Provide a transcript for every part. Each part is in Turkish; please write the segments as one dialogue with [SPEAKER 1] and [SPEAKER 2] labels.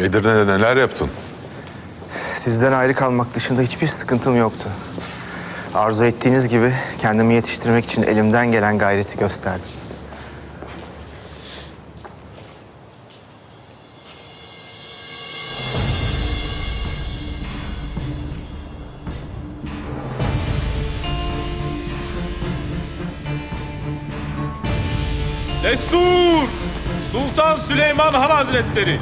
[SPEAKER 1] Edirne'de neler yaptın?
[SPEAKER 2] Sizden ayrı kalmak dışında hiçbir sıkıntım yoktu. Arzu ettiğiniz gibi kendimi yetiştirmek için elimden gelen gayreti gösterdim.
[SPEAKER 3] Destur! Sultan Süleyman Han Hazretleri!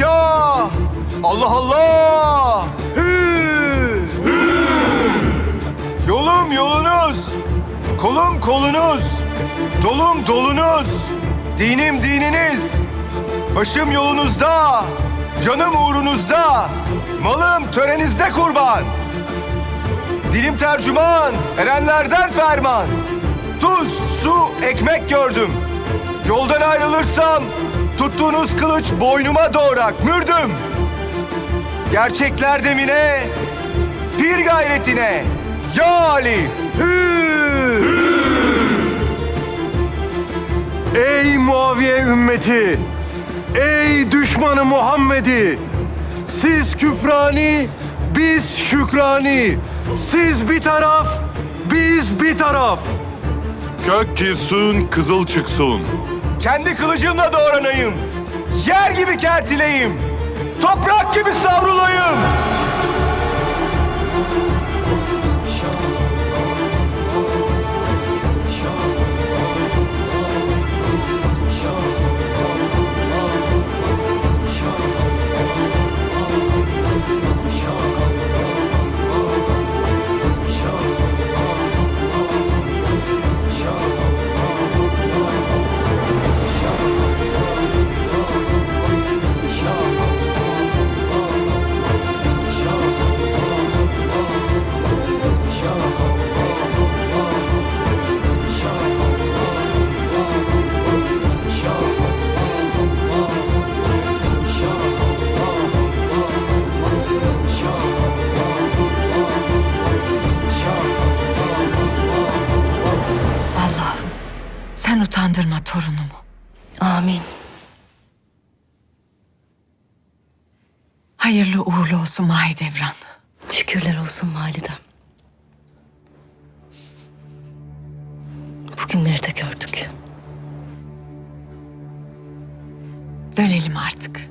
[SPEAKER 2] Bismillah! Allah Allah! Hü! Yolum yolunuz, kolum kolunuz, dolum dolunuz, dinim dininiz, başım yolunuzda, canım uğrunuzda, malım törenizde kurban. Dilim tercüman, erenlerden ferman. Tuz, su, ekmek gördüm. Yoldan ayrılırsam tuttuğunuz kılıç boynuma doğrak mürdüm. Gerçekler demine, bir gayretine. Ya Ali! Hü!
[SPEAKER 4] Ey Muaviye ümmeti! Ey düşmanı Muhammed'i! Siz küfrani, biz şükrani. Siz bir taraf, biz bir taraf.
[SPEAKER 1] Kök girsun, kızıl çıksın.
[SPEAKER 2] Kendi kılıcımla doğranayım. Yer gibi kertileyim. Toprak gibi savrulayım.
[SPEAKER 5] Sen utandırma torunumu.
[SPEAKER 6] Amin.
[SPEAKER 5] Hayırlı uğurlu olsun Mahidevran.
[SPEAKER 6] Şükürler olsun validem. Bugünleri de gördük.
[SPEAKER 5] Dönelim artık.